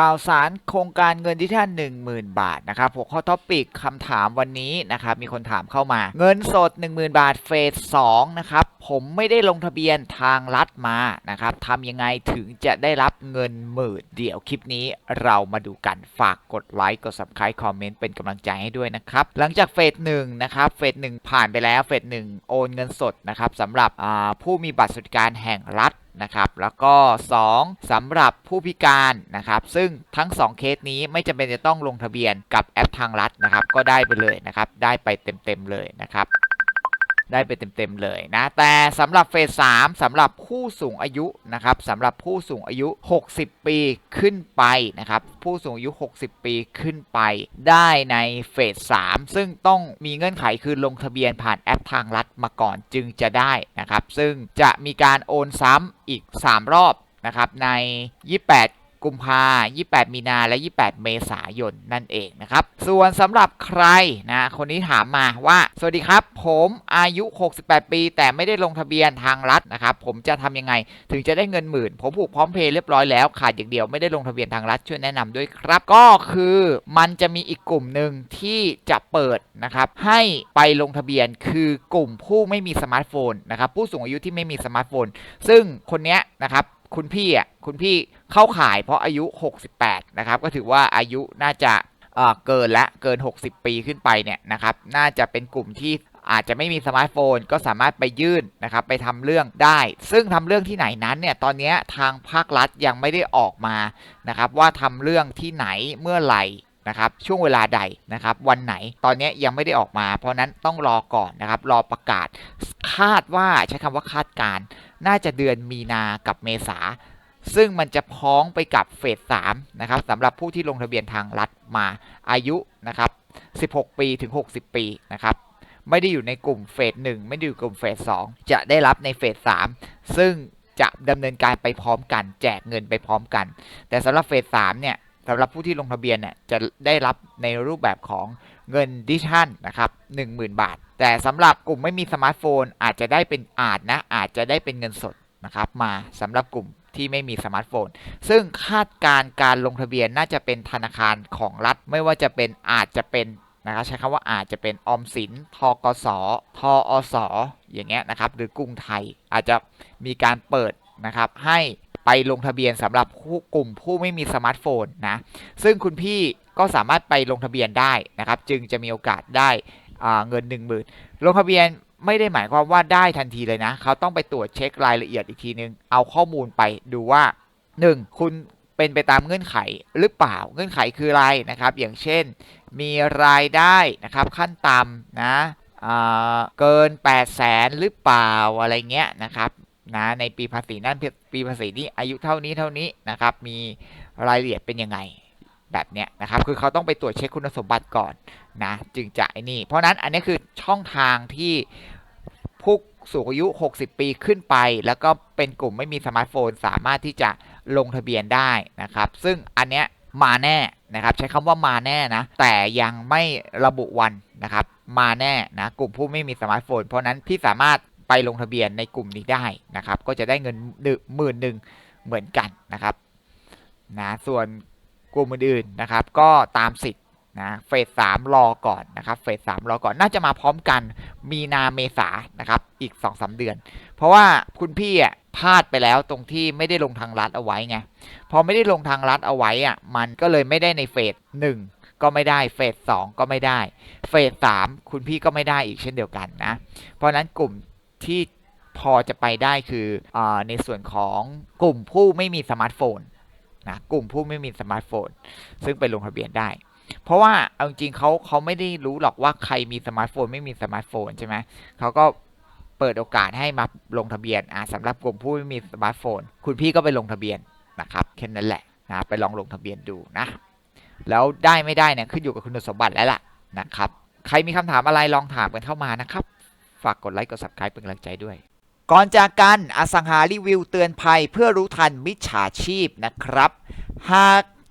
ข่าวสารโครงการเงินที่ท่าน10,000 บาทนะครับหัวข้อท็อปิกคำถามวันนี้นะครับมีคนถามเข้ามา เงินสด 10,000 บาทเฟส2นะครับผมไม่ได้ลงทะเบียนทางรัฐมานะครับทำยังไงถึงจะได้รับเงินหมื่นเดี๋ยวคลิปนี้เรามาดูกันฝากกดไลค์กด subscribe คอมเมนต์เป็นกำลังใจให้ด้วยนะครับหลังจากเฟสหนึ่งนะครับเฟสหนึ่งผ่านไปแล้วเฟสหนึ่งโอนเงินสดนะครับสำหรับผู้มีบัตรสวัสดิการแห่งรัฐ นะครับแล้วก็ 2สำหรับผู้พิการนะครับซึ่งทั้ง 2 เคสนี้ไม่จำเป็นจะต้องลงทะเบียนกับแอปทางรัฐนะครับก็ได้ไปเลยนะครับได้ไปเต็มๆเลยนะครับ ได้ไปเต็มๆเลยนะ แต่สำหรับเฟส3สำหรับผู้สูงอายุนะครับสำหรับผู้สูงอายุ 60 ปีขึ้นไปนะครับ ผู้สูงอายุ 60 ปีขึ้นไป ได้ในเฟส3ซึ่งต้องมีเงื่อนไขคือลงทะเบียนผ่านแอปทางรัฐมาก่อนจึงจะได้นะครับ ซึ่งจะมีการโอนซ้ำอีก 3 รอบนะครับใน 28 กุมภา28 มีนาและ 28 เมษายนนั่นเองนะครับ ส่วนสำหรับใครนะคนนี้ถามมาว่า สวัสดีครับ ผมอายุ 68 ปี แต่ไม่ได้ลงทะเบียนทางรัฐนะครับ ผมจะทำยังไง ถึงจะได้เงินหมื่น ผมผูกพร้อมเพย์เรียบร้อยแล้วขาดอย่างเดียวไม่ได้ลงทะเบียนทางรัฐช่วยแนะนำด้วยครับ ก็คือมันจะมีอีกกลุ่มหนึ่งที่จะเปิดนะครับให้ไปลงทะเบียนคือกลุ่มผู้ไม่มีสมาร์ทโฟนนะครับผู้สูงอายุที่ไม่มีสมาร์ทโฟน ซึ่งคนนี้นะครับ คุณพี่อะคุณพี่เข้าข่ายเพราะอายุ 68 นะครับ ก็ถือว่าอายุน่าจะเอ่อเกินและเกิน 60 ปีขึ้นไปเนี่ยนะครับ น่าจะเป็นกลุ่มที่อาจจะไม่มีสมาร์ทโฟนก็สามารถไปยื่นนะครับไปทำเรื่องได้ ซึ่งทำเรื่องที่ไหนนั้นเนี่ยตอนนี้ทางภาครัฐยังไม่ได้ออกมานะครับว่าทำเรื่องที่ไหนเมื่อไหร่นะครับช่วงเวลาใดนะครับวันไหนตอนนี้ยังไม่ได้ออกมา เพราะนั้นต้องรอก่อนนะครับรอประกาศคาดว่าใช้คำว่าคาดการณ์ น่าจะเดือนมีนากับเมษา ซึ่งมันจะพ้องไปกับเฟส3นะครับสำหรับผู้ที่ลงทะเบียนทางรัฐมาอายุนะครับ16 ปีถึง 60 ปีนะครับไม่ได้อยู่ในกลุ่มเฟส1ไม่ได้อยู่กลุ่มเฟส2จะได้รับในเฟส3ซึ่งจะดำเนินการไปพร้อมกัน แจกเงินไปพร้อมกัน แต่สำหรับเฟส3เนี่ย สำหรับผู้ที่ลงทะเบียนเนี่ยจะได้รับในรูปแบบของเงินดิจิทัลนะครับ10,000 บาท แต่สำหรับกลุ่มไม่มีสมาร์ทโฟน อาจจะได้เป็นอาจนะอาจจะได้เป็นเงินสดนะครับมาสำหรับกลุ่มที่ไม่มีสมาร์ทโฟน ซึ่งคาดการ์การลงทะเบียนน่าจะเป็นธนาคารของรัฐ ไม่ว่าจะเป็นอาจจะเป็นนะครับใช้คำว่าอาจจะเป็นออมสิน ทกส ทอสอย่างเงี้ยนะครับ หรือกรุงไทยอาจจะมีการเปิดนะครับให้ ไปลงทะเบียนสำหรับผู้กลุ่มผู้ไม่มีสมาร์ทโฟนนะซึ่งคุณพี่ก็สามารถไปลงทะเบียนได้นะครับ จึงจะมีโอกาสได้เงิน 1 0,000ลงทะเบียนไม่ได้หมายความว่าได้ทันทีเลยนะ เขาต้องไปตรวจเช็ครายละเอียดอีกทีนึง เอาข้อมูลไปดูว่า 1. คุณเป็นไปตามเงื่อนไขหรือเปล่า เงื่อนไขคืออะไรนะครับ อย่างเช่น มีรายได้นะครับขั้นต่ำนะเกิน 8 0 0แสนหรือเปล่าอะไรเงี้ยนะครับ นะในปีภาษีนั่นปีภาษีนี้อายุเท่านี้เท่านี้นะครับ มีรายละเอียดเป็นยังไงแบบเนี้ยนะครับ คือเขาต้องไปตรวจเช็คคุณสมบัติก่อนนะจึงจะไอ้นี่ เพราะนั้นอันนี้คือช่องทางที่ผู้สูงอายุ 60 ปีขึ้นไป แล้วก็เป็นกลุ่มไม่มีสมาร์ทโฟน สามารถที่จะลงทะเบียนได้นะครับ ซึ่งอันเนี้ยมาแน่นะครับ ใช้คำว่ามาแน่นะ แต่ยังไม่ระบุวันนะครับ มาแน่นะ กลุ่มผู้ไม่มีสมาร์ทโฟน เพราะนั้นพี่สามารถ ไปลงทะเบียนในกลุ่มนี้ได้นะครับ ก็จะได้เงินหมื่นหนึ่งเหมือนกันนะครับนะส่วนกลุ่มอื่นๆนะครับ ก็ตามสิทธิ์นะเฟสสามรอก่อนนะครับเฟสสามรอก่อนน่าจะมาพร้อมกันมีนาเมษานะครับอีก2องสาเดือน เพราะว่าคุณพี่อะพลาดไปแล้วตรงที่ไม่ได้ลงทางรัฐเอาไว้ไงพอไม่ได้ลงทางรัฐเอาไว้อะมันก็เลยไม่ได้ในเฟสหนึ่งก็ไม่ได้เฟสสองก็ไม่ได้ เฟสสามคุณพี่ก็ไม่ได้อีกเช่นเดียวกันนะ เพราะนั้นกลุ่ม ที่พอจะไปได้คืออในส่วนของกลุ่มผู้ไม่มีสมาร์ทโฟนนะกลุ่มผู้ไม่มีสมาร์ทโฟน ซึ่งไปลงทะเบียนได้ เพราะว่าเอาจริงเขาเขาไม่ได้รู้หรอกว่าใครมีสมาร์ทโฟนไม่มีสมาร์ทโฟนใช่ไหมเขาก็เปิดโอกาสให้มาลงทะเบียนอ่าสำหรับกลุ่มผู้ไม่มีสมาร์ทโฟน คุณพี่ก็ไปลงทะเบียนนะครับแค่นั้นแหละนะไปลองลงทะเบียนดูนะแล้วได้ไม่ได้เนี่ยขึ้นอยู่กับคุณสมบัติแล้วล่ะนะครับ ใครมีคำถามอะไรลองถามกันเข้ามานะครับ ฝากกดไลค์กด subscribe เป็นกำลังใจด้วย ก่อนจากกันอสังหารีวิวเตือนภัยเพื่อรู้ทันมิจฉาชีพนะครับ หาก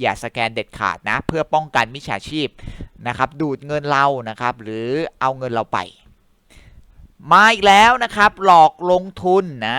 อย่าสแกนเด็ดขาดนะ เพื่อป้องกันมิจฉาชีพนะครับ ดูดเงินเรานะครับ หรือเอาเงินเราไป มาอีกแล้วนะครับ หลอกลงทุนนะ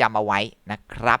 จำเอาไว้นะครับ